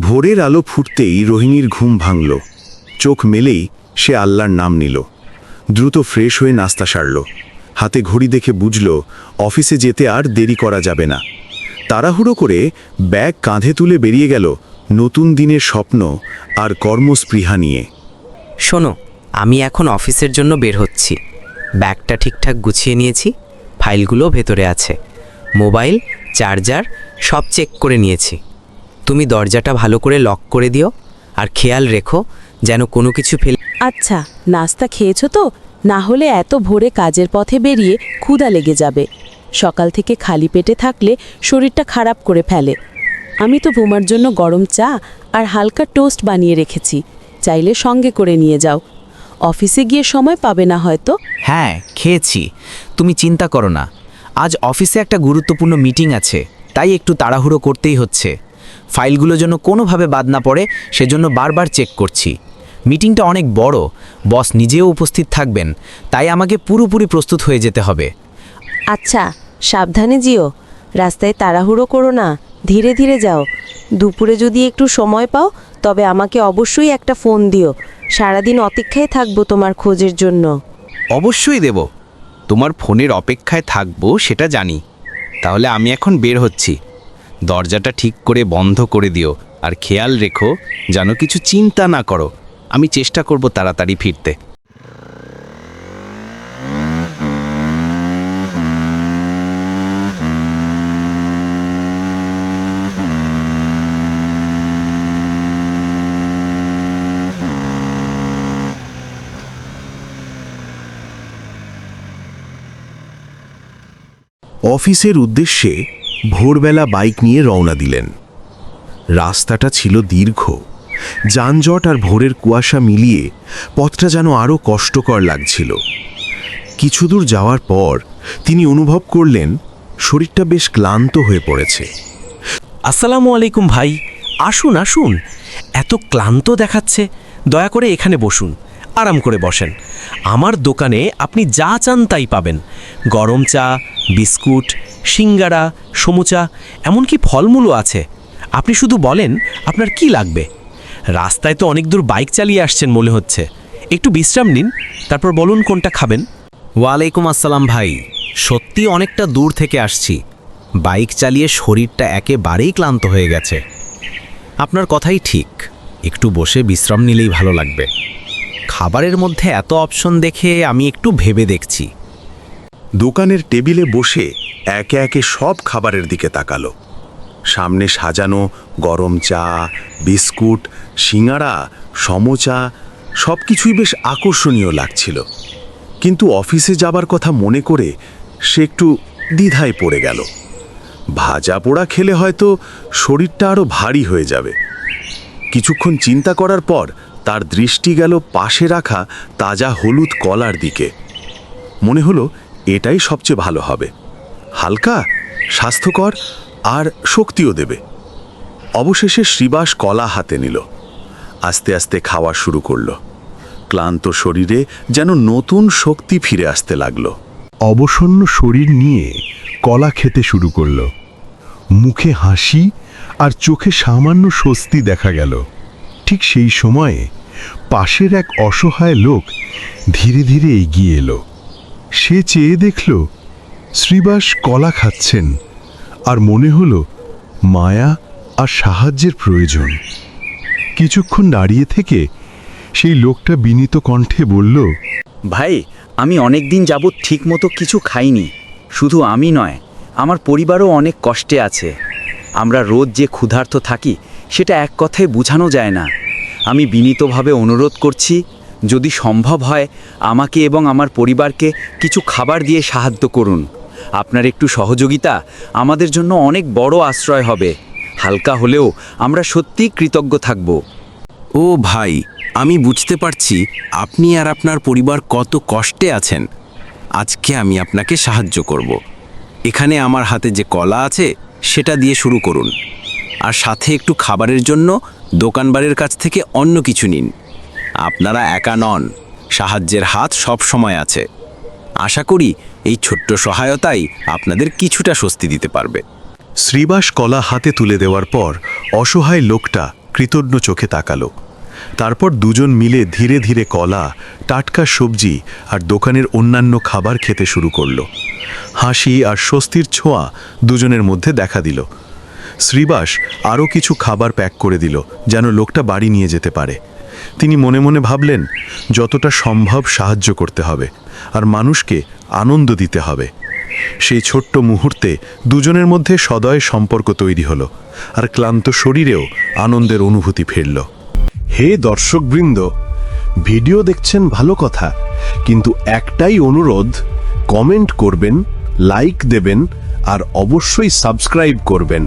ভোরের আলো ফুটতেই রোহিণীর ঘুম ভাঙল। চোখ মেলেই সে আল্লাহর নাম নিল। দ্রুত ফ্রেশ হয়ে নাস্তা সারল। হাতে ঘড়ি দেখে বুঝল, অফিসে যেতে আর দেরি করা যাবে না। তাড়াহুড়ো করে ব্যাগ কাঁধে তুলে বেরিয়ে গেল নতুন দিনের স্বপ্ন আর কর্মস্পৃহা নিয়ে। শোনো, আমি এখন অফিসের জন্য বের হচ্ছি। ব্যাগটা ঠিকঠাক গুছিয়ে নিয়েছি ফাইলগুলো ভেতরে আছে। মোবাইল চার্জার সব চেক করে নিয়েছি। তুমি দরজাটা ভালো করে লক করে দিও আর খেয়াল রেখো যেন কোনো কিছু ফেলে আচ্ছা নাস্তা খেয়েছো তো? না হলে এত ভোরে কাজের পথে বেরিয়ে ক্ষুধা লেগে যাবে। সকাল থেকে খালি পেটে থাকলে শরীরটা খারাপ করে ফেলে। আমি তো বোমার জন্য গরম চা আর হালকা টোস্ট বানিয়ে রেখেছি। চাইলে সঙ্গে করে নিয়ে যাও। অফিসে গিয়ে সময় পাবে না হয়তো? হ্যাঁ খেয়েছি। তুমি চিন্তা করো না। আজ অফিসে একটা গুরুত্বপূর্ণ মিটিং আছে তাই একটু তাড়াহুড়ো করতেই হচ্ছে। ফাইলগুলো যেন কোনোভাবে বাদ না পড়ে সেজন্য বারবার চেক করছি। মিটিংটা অনেক বড় বস নিজেও উপস্থিত থাকবেন তাই আমাকে পুরোপুরি প্রস্তুত হয়ে যেতে হবে। আচ্ছা সাবধানে যেও রাস্তায় তাড়াহুড়ো করো না ধীরে ধীরে যাও। দুপুরে যদি একটু সময় পাও তবে আমাকে অবশ্যই একটা ফোন দিও। সারাদিন অপেক্ষায় থাকব তোমার খোঁজের জন্য। অবশ্যই দেব। তোমার ফোনের অপেক্ষায় থাকব, সেটা জানি। তাহলে আমি এখন বের হচ্ছি। দরজাটা ঠিক করে বন্ধ করে দিও, আর খেয়াল রেখো, যেন কিছু চিন্তা না করো। আমি চেষ্টা করব তাড়াতাড়ি ফিরতে। অফিসের উদ্দেশ্যে ভোরবেলা বাইক নিয়ে রওনা দিলেন। রাস্তাটা ছিল দীর্ঘ। যানজট আর ভোরের কুয়াশা মিলিয়ে পথটা যেন আরও কষ্টকর লাগছিল। কিছু দূর যাওয়ার পর তিনি অনুভব করলেন, শরীরটা বেশ ক্লান্ত হয়ে পড়েছে। আসসালামু আলাইকুম ভাই। আসুন আসুন। এত ক্লান্ত দেখাচ্ছে। দয়া করে এখানে বসুন। আরাম করে বসেন। আমার দোকানে আপনি যা চান তাই পাবেন। গরম চা, বিস্কুট, সিঙ্গারা, সমুচা, এমনকি ফলমূলও আছে। আপনি শুধু বলেন আপনার কি লাগবে। রাস্তায় তো অনেক দূর বাইক চালিয়ে আসছেন মনে হচ্ছে। একটু বিশ্রাম নিন, তারপর বলুন কোনটা খাবেন। ওয়ালাইকুম আসসালাম ভাই, সত্যি অনেকটা দূর থেকে আসছি। বাইক চালিয়ে শরীরটা একেবারেই ক্লান্ত হয়ে গেছে। আপনার কথাই ঠিক, একটু বসে বিশ্রাম নিলেই ভালো লাগবে। খাবারের মধ্যে এত অপশন দেখে আমি একটু ভেবে দেখছি। দোকানের টেবিলে বসে একে একে সব খাবারের দিকে তাকালো। সামনে সাজানো গরম চা, বিস্কুট সিঙাড়া সমোচা সব কিছুই বেশ আকর্ষণীয় লাগছিল। কিন্তু অফিসে যাবার কথা মনে করে সে একটু দ্বিধায় পড়ে গেল। ভাজা পোড়া খেলে হয়তো শরীরটা আরও ভারী হয়ে যাবে। কিছুক্ষণ চিন্তা করার পর তার দৃষ্টি গেল পাশে রাখা তাজা হলুদ কলার দিকে। মনে হলো এটাই সবচেয়ে ভালো হবে। হালকা, স্বাস্থ্যকর আর শক্তিও দেবে। অবশেষে শ্রীবাস কলা হাতে নিল। আস্তে আস্তে খাওয়া শুরু করল। ক্লান্ত শরীরে যেন নতুন শক্তি ফিরে আসতে লাগল। অবসন্ন শরীর নিয়ে কলা খেতে শুরু করল। মুখে হাসি আর চোখে সামান্য স্বস্তি দেখা গেল। ঠিক সেই সময়ে পাশের এক অসহায় লোক ধীরে ধীরে এগিয়ে এলো। সে চেয়ে দেখল শ্রীবাস কলা খাচ্ছেন আর মনে হলো মায়া আর সাহায্যের প্রয়োজন। কিছুক্ষণ দাঁড়িয়ে থেকে সেই লোকটা বিনীত কণ্ঠে বলল, ভাই, আমি অনেক দিন যাবৎ ঠিকমতো কিছু খাইনি। শুধু আমি নয়, আমার পরিবারও অনেক কষ্টে আছে। আমরা রোজ যে ক্ষুধার্ত থাকি, সেটা এক কথায় বোঝানো যায় না। আমি বিনীতভাবে অনুরোধ করছি, যদি সম্ভব হয়, আমাকে এবং আমার পরিবারকে কিছু খাবার দিয়ে সাহায্য করুন। আপনার একটু সহযোগিতা আমাদের জন্য অনেক বড় আশ্রয় হবে। হালকা হলেও আমরা সত্যিই কৃতজ্ঞ থাকব। ও ভাই, আমি বুঝতে পারছি আপনি আর আপনার পরিবার কত কষ্টে আছেন। আজকে আমি আপনাকে সাহায্য করব। এখানে আমার হাতে যে কলা আছে, সেটা দিয়ে শুরু করুন। আর সাথে একটু খাবারের জন্য দোকানবাড়ির কাছ থেকে অন্য কিছু নিন। আপনারা একা নন, সাহায্যের হাত সব সময় আছে। আশা করি এই ছোট্ট সহায়তাই আপনাদের কিছুটা স্বস্তি দিতে পারবে। শ্রীবাস কলা হাতে তুলে দেওয়ার পর অসহায় লোকটা কৃতজ্ঞ চোখে তাকালো। তারপর দুজন মিলে ধীরে ধীরে কলা, টাটকা সবজি আর দোকানের অন্যান্য খাবার খেতে শুরু করল। হাসি আর স্বস্তির ছোঁয়া দুজনের মধ্যে দেখা দিল। শ্রীবাস আরও কিছু খাবার প্যাক করে দিল, যেন লোকটা বাড়ি নিয়ে যেতে পারে। তিনি মনে মনে ভাবলেন, যতটা সম্ভব সাহায্য করতে হবে, আর মানুষকে আনন্দ দিতে হবে। সেই ছোট্ট মুহূর্তে দুজনের মধ্যে সদয় সম্পর্ক তৈরি হলো, আর ক্লান্ত শরীরেও আনন্দের অনুভূতি ফিরল। হে দর্শকবৃন্দ, ভিডিও দেখছেন ভালো কথা, কিন্তু একটাই অনুরোধ, কমেন্ট করবেন, লাইক দেবেন, আর অবশ্যই সাবস্ক্রাইব করবেন।